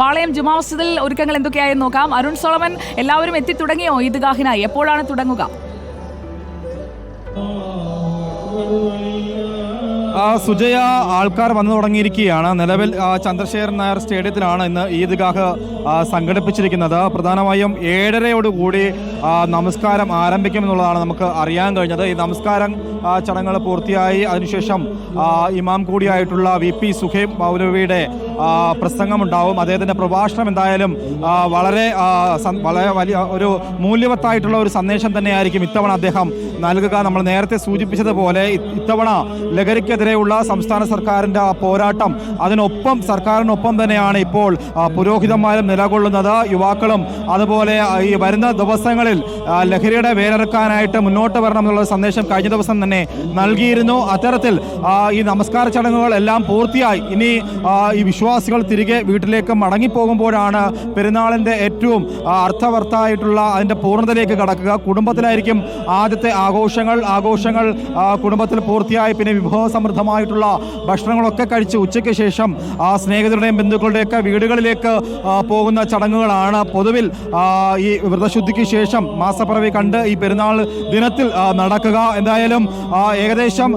പാളയം ജുമാ ഒരുക്കങ്ങൾ എന്തൊക്കെയായെന്ന് നോക്കാം. അരുൺ സോളമൻ എല്ലാവരും എത്തി തുടങ്ങിയോ? ഈദ്ഗാഹിനായി എപ്പോഴാണ് തുടങ്ങുക? സുജയ ആൾക്കാർ വന്നു തുടങ്ങിയിരിക്കുകയാണ്. നിലവിൽ ചന്ദ്രശേഖരൻ നായർ സ്റ്റേഡിയത്തിലാണ് ഇന്ന് ഈദ്ഗാഹ് സംഘടിപ്പിച്ചിരിക്കുന്നത്. പ്രധാനമായും ഏഴരയോടുകൂടി നമസ്കാരം ആരംഭിക്കുമെന്നുള്ളതാണ് നമുക്ക് അറിയാൻ കഴിഞ്ഞത്. ഈ നമസ്കാരം ചടങ്ങുകൾ പൂർത്തിയായി. അതിനുശേഷം ഇമാം കൂടിയായിട്ടുള്ള വി പി സുഹേബ് മൗലവിയുടെ പ്രസംഗമുണ്ടാവും. അദ്ദേഹത്തിന്റെ പ്രഭാഷണം എന്തായാലും വളരെ വളരെ വലിയ ഒരു മൂല്യവത്തായിട്ടുള്ള ഒരു സന്ദേശം തന്നെയായിരിക്കും ഇത്തവണ അദ്ദേഹം നൽകുക. നമ്മൾ നേരത്തെ സൂചിപ്പിച്ചതുപോലെ ഇത്തവണ ലഹരിക്കെതിരെയുള്ള സംസ്ഥാന സർക്കാരിന്റെ പോരാട്ടം അതിനൊപ്പം സർക്കാരിനൊപ്പം തന്നെയാണ് ഇപ്പോൾ പുരോഹിതന്മാരും നിലകൊള്ളുന്നത്. യുവാക്കളും അതുപോലെ ഈ വരുന്ന ദിവസങ്ങളിൽ ലഹരിയുടെ വേരറുക്കാനായിട്ട് മുന്നോട്ട് വരണം എന്നുള്ള സന്ദേശം കഴിഞ്ഞ ദിവസം തന്നെ നൽകിയിരുന്നു. അത്തരത്തിൽ ഈ നമസ്കാര ചടങ്ങുകൾ എല്ലാം പൂർത്തിയായി. ഇനി ഈ വിശ്വാസികൾ തിരികെ വീട്ടിലേക്ക് മടങ്ങിപ്പോകുമ്പോഴാണ് പെരുന്നാളിന്റെ ഏറ്റവും അർത്ഥവർത്തായിട്ടുള്ള അതിന്റെ പൂർണതയിലേക്ക് കടക്കുക. കുടുംബത്തിലായിരിക്കും ആദ്യത്തെ ആഘോഷങ്ങൾ. ആഘോഷങ്ങൾ കുടുംബത്തിൽ പൂർത്തിയായി. പിന്നെ വിഭവസമൃദ്ധമായിട്ടുള്ള ഭക്ഷണങ്ങളൊക്കെ കഴിച്ച് ഉച്ചയ്ക്ക് ശേഷം ആ സ്നേഹിതരുടെയും ബന്ധുക്കളുടെയൊക്കെ വീടുകളിലേക്ക് പോകുന്ന ചടങ്ങുകളാണ് പൊതുവിൽ ഈ വ്രതശുദ്ധിക്ക് ശേഷം മാസപ്പിറവി കണ്ട് ഈ പെരുന്നാൾ ദിനത്തിൽ നടക്കുക. എന്തായാലും ഏകദേശം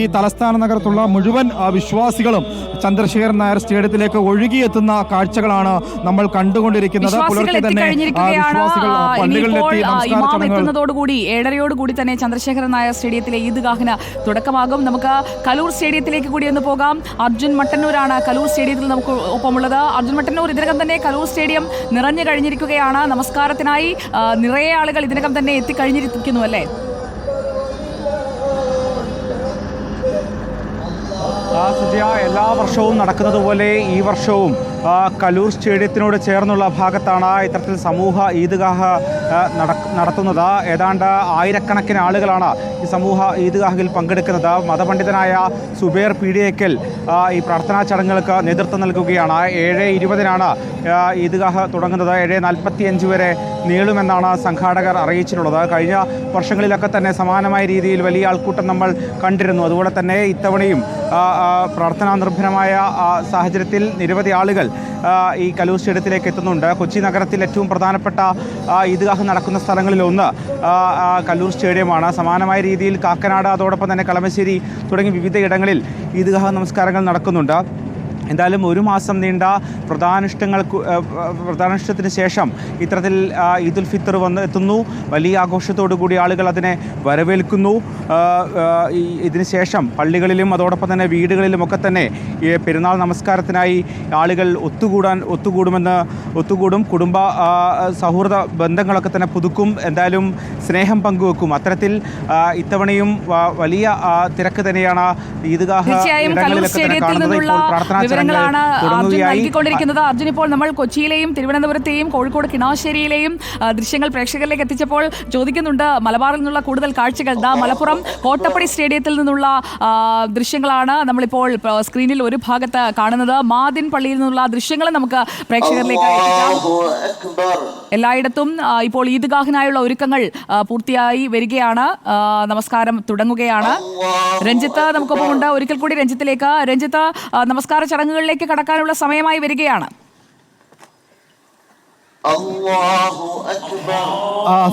ഈ തലസ്ഥാന നഗരത്തുള്ള മുഴുവൻ വിശ്വാസികളും ചന്ദ്രശേഖരൻ നായർ സ്റ്റേഡിയത്തിലേക്ക് ഒഴുകിയെത്തുന്ന കാഴ്ചകളാണ് നമ്മൾ കണ്ടുകൊണ്ടിരിക്കുന്നത്. പുലർച്ചെ തന്നെ വിശ്വാസികൾ പള്ളികളിലെത്തി നമസ്കാര ഏഴരയോടുകൂടി തന്നെ ചന്ദ്രശേഖരൻ നായർ സ്റ്റേഡിയത്തിലെ ഈദ്ഗാഹിന് തുടക്കമാകും. നമുക്ക് കലൂർ സ്റ്റേഡിയത്തിലേക്ക് കൂടി ഒന്ന് പോകാം. അർജുൻ മട്ടന്നൂരാണ് കലൂർ സ്റ്റേഡിയത്തിൽ നമുക്ക് ഒപ്പമുള്ളത്. അർജുൻ മട്ടന്നൂർ ഇതിനകം തന്നെ കലൂർ സ്റ്റേഡിയം നിറഞ്ഞു കഴിഞ്ഞിരിക്കുകയാണ്. നമസ്കാരത്തിനായി നിറയെ ആളുകൾ ഇതിനകം തന്നെ എത്തിക്കഴിഞ്ഞിരിക്കുന്നു അല്ലേ? സുജയ എല്ലാ വർഷവും നടക്കുന്നത് പോലെ ഈ വർഷവും കലൂർ സ്റ്റേഡിയത്തിനോട് ചേർന്നുള്ള ഭാഗത്താണ് ഇത്തരത്തിൽ സമൂഹ ഈദ്ഗാഹ് നടത്തുന്നത്. ഏതാണ്ട് ആയിരക്കണക്കിന് ആളുകളാണ് ഈ സമൂഹ ഈദ്ഗാഹിൽ പങ്കെടുക്കുന്നത്. മതപണ്ഡിതനായ സുബേർ പീഡിയക്കൽ ഈ പ്രാർത്ഥനാ ചടങ്ങുകൾക്ക് നേതൃത്വം നൽകുകയാണ്. ഏഴ് ഇരുപതിനാണ് ഈദ്ഗാഹ് തുടങ്ങുന്നത്. ഏഴ് നാൽപ്പത്തിയഞ്ച് വരെ നീളുമെന്നാണ് സംഘാടകർ അറിയിച്ചിട്ടുള്ളത്. കഴിഞ്ഞ വർഷങ്ങളിലൊക്കെ തന്നെ സമാനമായ രീതിയിൽ വലിയ ആൾക്കൂട്ടം നമ്മൾ കണ്ടിരുന്നു. അതുപോലെ തന്നെ ഇത്തവണയും പ്രാർത്ഥനാ നിർഭരമായ സാഹചര്യത്തിൽ നിരവധി ആളുകൾ ഈ കലൂർ സ്റ്റേഡിയത്തിലേക്ക് എത്തുന്നുണ്ട്. കൊച്ചി നഗരത്തിൽ ഏറ്റവും പ്രധാനപ്പെട്ട ഈദ്ഗാഹ് നടക്കുന്ന ആ, കല്ലൂർ സ്റ്റേഡിയമാണ്. സമാനമായ രീതിയിൽ കാക്കനാട് അതോടൊപ്പം തന്നെ കളമശ്ശേരി തുടങ്ങി വിവിധ ഇടങ്ങളിൽ ഈദ്ഗാഹ് നമസ്കാരങ്ങൾ നടക്കുന്നുണ്ട്. എന്തായാലും ഒരു മാസം നീണ്ട പ്രധാനിഷ്ടങ്ങൾക്ക് പ്രധാനിഷ്ടത്തിന് ശേഷം ഇത്തരത്തിൽ ഈദുൽ ഫിത്തർ വന്ന് എത്തുന്നു വലിയ ആഘോഷത്തോടു കൂടി ആളുകൾ അതിനെ വരവേൽക്കുന്നു. ഇതിന് ശേഷം പള്ളികളിലും അതോടൊപ്പം തന്നെ വീടുകളിലും ഒക്കെ തന്നെ ഈ പെരുന്നാൾ നമസ്കാരത്തിനായി ആളുകൾ ഒത്തുകൂടാൻ ഒത്തുകൂടുമെന്ന് ഒത്തുകൂടും. കുടുംബ സൗഹൃദ ബന്ധങ്ങളൊക്കെ തന്നെ പുതുക്കും. എന്തായാലും സ്നേഹം പങ്കുവെക്കും. അത്തരത്തിൽ ഇത്തവണയും വലിയ തിരക്ക് തന്നെയാണ് ഈദ്ഗാഹ് ഇടങ്ങളിലൊക്കെ തന്നെ കാണുന്നത്. ഇപ്പോൾ പ്രാർത്ഥനാ വിവരങ്ങളാണ് അർജുൻ നൽകിക്കൊണ്ടിരിക്കുന്നത്. അർജുൻ ഇപ്പോൾ നമ്മൾ കൊച്ചിയിലെയും തിരുവനന്തപുരത്തെയും കോഴിക്കോട് കിണാശ്ശേരിയിലെയും ദൃശ്യങ്ങൾ പ്രേക്ഷകരിലേക്ക് എത്തിച്ചപ്പോൾ ചോദിക്കുന്നുണ്ട് മലബാറിൽ നിന്നുള്ള കൂടുതൽ കാഴ്ചകൾ. ദാ മലപ്പുറം കോട്ടപ്പടി സ്റ്റേഡിയത്തിൽ നിന്നുള്ള ദൃശ്യങ്ങളാണ് നമ്മളിപ്പോൾ സ്ക്രീനിൽ ഒരു ഭാഗത്ത് കാണുന്നത്. മാതിൻ പള്ളിയിൽ നിന്നുള്ള ദൃശ്യങ്ങൾ നമുക്ക് പ്രേക്ഷകരിലേക്ക് എല്ലായിടത്തും ഇപ്പോൾ ഈദ്ഗാഹിനായുള്ള ഒരുക്കങ്ങൾ പൂർത്തിയായി വരികയാണ്. നമസ്കാരം തുടങ്ങുകയാണ്. രഞ്ജിത്ത് നമുക്കൊപ്പം ഉണ്ട് ഒരിക്കൽ കൂടി രഞ്ജിത്തിലേക്ക്. രഞ്ജിത്ത് നമസ്കാര ചടങ്ങ് ചടങ്ങുകളിലേക്ക് കടക്കാനുള്ള സമയമായി വരികയാണ്.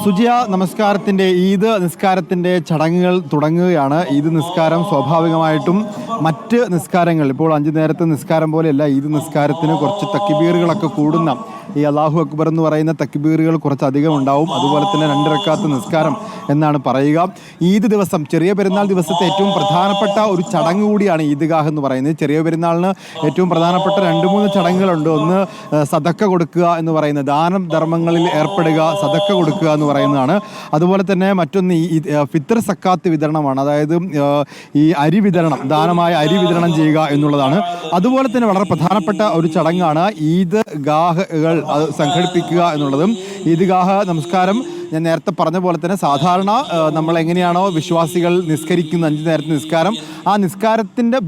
സുജിയ നമസ്കാരത്തിന്റെ ഈദ് നിസ്കാരത്തിന്റെ ചടങ്ങുകൾ തുടങ്ങുകയാണ്. ഈദ് നിസ്കാരം സ്വാഭാവികമായിട്ടും മറ്റ് നിസ്കാരങ്ങൾ ഇപ്പോൾ അഞ്ചു നേരത്തെ നിസ്കാരം പോലെയല്ല ഈദ് നിസ്കാരത്തിന് കുറച്ച് തക്കിബീറുകളൊക്കെ കൂടുന്ന ഈ അള്ളാഹു അക്ബർ എന്ന് പറയുന്ന തക്കിബീറുകൾ കുറച്ചധികം ഉണ്ടാവും. അതുപോലെ തന്നെ രണ്ടിറക്കാത്ത നിസ്കാരം എന്നാണ് പറയുക. ഈദ് ദിവസം ചെറിയ പെരുന്നാൾ ദിവസത്തെ ഏറ്റവും പ്രധാനപ്പെട്ട ഒരു ചടങ്ങ് കൂടിയാണ് ഈദ്ഗാഹ് എന്ന് പറയുന്നത്. ചെറിയ പെരുന്നാളിന് ഏറ്റവും പ്രധാനപ്പെട്ട രണ്ട് മൂന്ന് ചടങ്ങുകളുണ്ട്. ഒന്ന് സദക്ക കൊടുക്കുക എന്ന് പറയുന്നത്. ദാനം ധർമ്മങ്ങളിൽ ഏർപ്പെടുക സതക്ക കൊടുക്കുക എന്ന് പറയുന്നതാണ്. അതുപോലെ തന്നെ മറ്റൊന്ന് ഈ ഫിത്തർ സക്കാത്ത് വിതരണമാണ്. അതായത് ഈ അരി വിതരണം ദാനമായ അരി വിതരണം ചെയ്യുക എന്നുള്ളതാണ്. അതുപോലെ തന്നെ വളരെ പ്രധാനപ്പെട്ട ഒരു ചടങ്ങാണ് ഈദ് ഗാഹകൾ സംഘടിപ്പിക്കുക എന്നുള്ളതും. ഈദ് ഗാഹ നമസ്കാരം ഞാൻ നേരത്തെ പറഞ്ഞ പോലെ തന്നെ സാധാരണ നമ്മൾ എങ്ങനെയാണോ വിശ്വാസികൾ നിസ്കരിക്കുന്ന അഞ്ച് നേരത്തെ നിസ്കാരം ആ നിസ്കാരത്തിന്റെ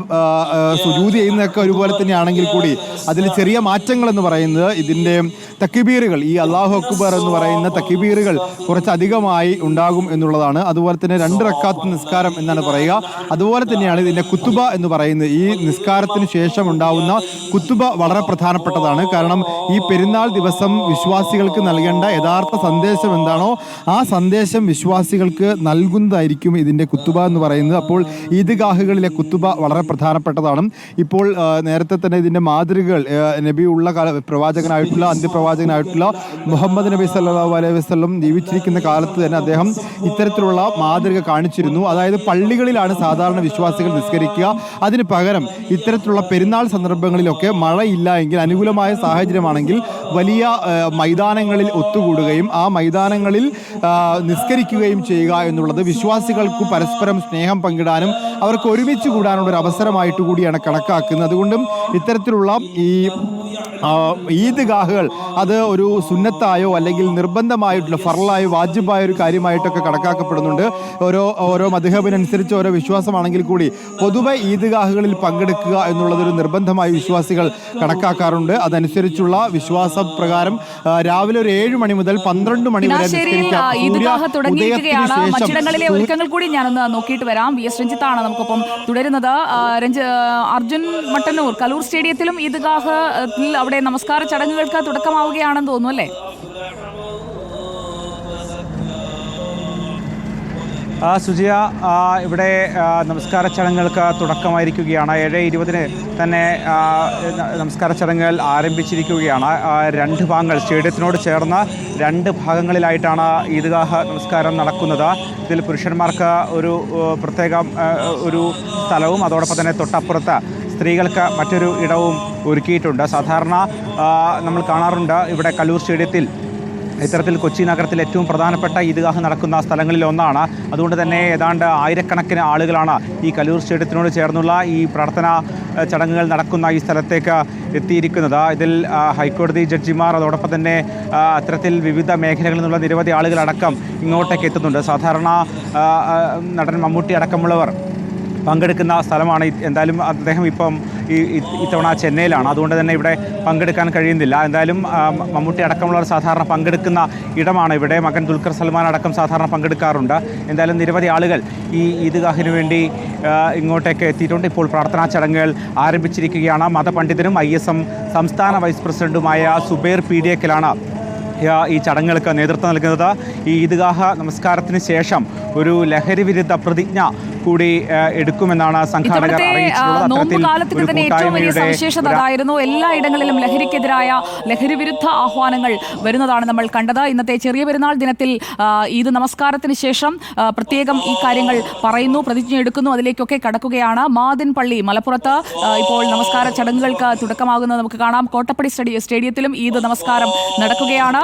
സുജൂതി ചെയ്യുന്നതൊക്കെ ഒരുപോലെ തന്നെയാണെങ്കിൽ കൂടി അതിൽ ചെറിയ മാറ്റങ്ങൾ എന്ന് പറയുന്നത് ഇതിന്റെ തക്കിബീറുകൾ ഈ അള്ളാഹു അക്ബർ എന്ന് പറയുന്ന തക്കിബീറുകൾ കുറച്ചധികമായി ഉണ്ടാകും എന്നുള്ളതാണ്. അതുപോലെ തന്നെ രണ്ട് റക്കാത്ത് നിസ്കാരം എന്നാണ് പറയുക. അതുപോലെ തന്നെയാണ് ഇതിന്റെ കുത്തുബ എന്ന് പറയുന്നത്. ഈ നിസ്കാരത്തിന് ശേഷം ഉണ്ടാവുന്ന കുത്തുബ വളരെ പ്രധാനപ്പെട്ടതാണ്. കാരണം ഈ പെരുന്നാൾ ദിവസം വിശ്വാസികൾക്ക് നൽകേണ്ട യഥാർത്ഥ സന്ദേശം എന്താണോ ആ സന്ദേശം വിശ്വാസികൾക്ക് നൽകുന്നതായിരിക്കും ഇതിന്റെ കുത്തുബ എന്ന് പറയുന്നത്. അപ്പോൾ ഈദ്ഗാഹുകളിലെ കുത്തുബ വളരെ പ്രധാനപ്പെട്ടതാണ്. ഇപ്പോൾ നേരത്തെ തന്നെ ഇതിന്റെ മാതൃകകൾ നബിയുള്ള കാല പ്രവാചകനായിട്ടുള്ള അന്ത്യപ്രവാചകനായിട്ടുള്ള മുഹമ്മദ് നബി സല്ലാ അലൈഹി വസ്ലം ജീവിച്ചിരിക്കുന്ന കാലത്ത് തന്നെ അദ്ദേഹം ഇത്തരത്തിലുള്ള മാതൃക കാണിച്ചിരുന്നു. അതായത് പള്ളികളിലാണ് സാധാരണ വിശ്വാസികൾ നിസ്കരിക്കുക. അതിന് പകരം ഇത്തരത്തിലുള്ള പെരുന്നാൾ സന്ദർഭങ്ങളിലൊക്കെ മഴയില്ല എങ്കിൽ അനുകൂലമായ സാഹചര്യമാണെങ്കിൽ വലിയ മൈതാനങ്ങളിൽ ഒത്തുകൂടുകയും ആ മൈതാനങ്ങളിൽ ആ, നിസ്കരിക്കുകയും ചെയ്യുക എന്നുള്ളത് വിശ്വാസികൾക്ക് പരസ്പരം സ്നേഹം പങ്കിടാനും അവർക്ക് ഒരുമിച്ച് കൂടാനുള്ള ഒരു അവസരമായിട്ട് കൂടിയാണ് കണക്കാക്കുന്നത്. അതുകൊണ്ടും ഇത്തരത്തിലുള്ള ഈ ഈദ്ഗാഹുകൾ അത് ഒരു സുന്നത്തായോ അല്ലെങ്കിൽ നിർബന്ധമായിട്ടുള്ള ഫറലായോ വാജിബായ ഒരു കാര്യമായിട്ടൊക്കെ കണക്കാക്കപ്പെടുന്നുണ്ട്. ഓരോ ഓരോ മധുഹബിനനുസരിച്ച് ഓരോ വിശ്വാസമാണെങ്കിൽ കൂടി പൊതുവെ ഈദ്ഗാഹുകളിൽ പങ്കെടുക്കുക എന്നുള്ളതൊരു നിർബന്ധമായി വിശ്വാസികൾ കണക്കാക്കാറുണ്ട്. അതനുസരിച്ചുള്ള വിശ്വാസ പ്രകാരം രാവിലെ ഒരു ഏഴ് മണി മുതൽ പന്ത്രണ്ട് മണി വരെ തുടങ്ങിയിരിക്കുകയാണ്. മറ്റിടങ്ങളിലെ ഒരുക്കങ്ങൾ കൂടി ഞാനൊന്ന് നോക്കിയിട്ട് വരാം. വി എസ് രഞ്ജിത്താണ് നമുക്കൊപ്പം തുടരുന്നത്. രഞ്ജ അർജുൻ മട്ടന്നൂർ കലൂർ സ്റ്റേഡിയത്തിലും ഈദ്ഗാഹ് അവിടെ നമസ്കാര ചടങ്ങുകൾക്ക് തുടക്കമാവുകയാണെന്ന് തോന്നുന്നു അല്ലേ? സുജിയ ഇവിടെ നമസ്കാര ചടങ്ങുകൾക്ക് തുടക്കമായിരിക്കുകയാണ്. ഏഴ് ഇരുപതിന് തന്നെ നമസ്കാര ചടങ്ങുകൾ ആരംഭിച്ചിരിക്കുകയാണ്. രണ്ട് ഭാഗങ്ങൾ സ്റ്റേഡിയത്തിനോട് ചേർന്ന രണ്ട് ഭാഗങ്ങളിലായിട്ടാണ് ഈദ്ഗാഹ് നമസ്കാരം നടക്കുന്നത്. ഇതിൽ പുരുഷന്മാർക്ക് ഒരു പ്രത്യേകം ഒരു സ്ഥലവും അതോടൊപ്പം തന്നെ തൊട്ടപ്പുറത്ത് സ്ത്രീകൾക്ക് മറ്റൊരു ഇടവും ഒരുക്കിയിട്ടുണ്ട്. സാധാരണ നമ്മൾ കാണാറുണ്ട് ഇവിടെ കല്ലൂർ സ്റ്റേഡിയത്തിൽ ഇത്തരത്തിൽ കൊച്ചി നഗരത്തിൽ ഏറ്റവും പ്രധാനപ്പെട്ട ഈദ്ഗാഹ് നടക്കുന്ന സ്ഥലങ്ങളിൽ ഒന്നാണ്. അതുകൊണ്ട് തന്നെ ഏതാണ്ട് ആയിരക്കണക്കിന് ആളുകളാണ് ഈ കലൂർ സ്റ്റേഡിയത്തിനോട് ചേർന്നുള്ള ഈ പ്രാർത്ഥന ചടങ്ങുകൾ നടക്കുന്ന ഈ സ്ഥലത്തേക്ക് എത്തിയിരിക്കുന്നത്. ഇതിൽ ഹൈക്കോടതി ജഡ്ജിമാർ അതോടൊപ്പം തന്നെ അത്തരത്തിൽ വിവിധ മേഖലകളിൽ നിന്നുള്ള നിരവധി ആളുകളടക്കം ഇങ്ങോട്ടേക്ക് എത്തുന്നുണ്ട്. സാധാരണ നടൻ മമ്മൂട്ടി അടക്കമുള്ളവർ പങ്കെടുക്കുന്ന സ്ഥലമാണ്. എന്തായാലും അദ്ദേഹം ഇപ്പം ഈ ഇത്തവണ ചെന്നൈയിലാണ്. അതുകൊണ്ട് തന്നെ ഇവിടെ പങ്കെടുക്കാൻ കഴിയുന്നില്ല. എന്തായാലും മമ്മൂട്ടി അടക്കമുള്ളവർ സാധാരണ പങ്കെടുക്കുന്ന ഇടമാണ് ഇവിടെ. മകൻ ദുൽഖർ സൽമാൻ അടക്കം സാധാരണ പങ്കെടുക്കാറുണ്ട്. എന്തായാലും നിരവധി ആളുകൾ ഈ ഈദ്ഗാഹിന് വേണ്ടി ഇങ്ങോട്ടേക്ക് എത്തിയിട്ടുണ്ട്. ഇപ്പോൾ പ്രാർത്ഥനാ ചടങ്ങുകൾ ആരംഭിച്ചിരിക്കുകയാണ്. മതപണ്ഡിതനും ഐ എസ് എം സംസ്ഥാന വൈസ് പ്രസിഡന്റുമായ സുബൈർ പി ഡി എക്കിലാണ് ഈ ചടങ്ങുകൾക്ക് നേതൃത്വം നൽകുന്നത്. ഈ ഈദ്ഗാഹ നമസ്കാരത്തിന് ശേഷം ഒരു ലഹരി വിരുദ്ധ പ്രതിജ്ഞ കൂടി എടുക്കുമെന്നാണ് സംഘാടകർ അറിയിച്ചിട്ടുള്ളത്. ഏറ്റവും വലിയ കൂട്ടായ്മയുടെ സവിശേഷത അതായിരുന്നു എല്ലാ ഇടങ്ങളിലും ലഹരിക്കെതിരായ ലഹരി വിരുദ്ധ ആഹ്വാനങ്ങൾ വരുന്നതാണ് നമ്മൾ കണ്ടത്. ഇന്നത്തെ ചെറിയ പെരുന്നാൾ ദിനത്തിൽ ഈദ് നമസ്കാരത്തിന് ശേഷം പ്രത്യേകം ഈ കാര്യങ്ങൾ പറയുന്നു പ്രതിജ്ഞ എടുക്കുന്നു അതിലേക്കൊക്കെ കടക്കുകയാണ്. മാതിൻ പള്ളി മലപ്പുറത്ത് ഇപ്പോൾ നമസ്കാര ചടങ്ങുകൾക്ക് തുടക്കമാകുന്നത് നമുക്ക് കാണാം. കോട്ടപ്പടി സ്റ്റേഡിയ സ്റ്റേഡിയത്തിലും ഈദ് നമസ്കാരം നടക്കുകയാണ്.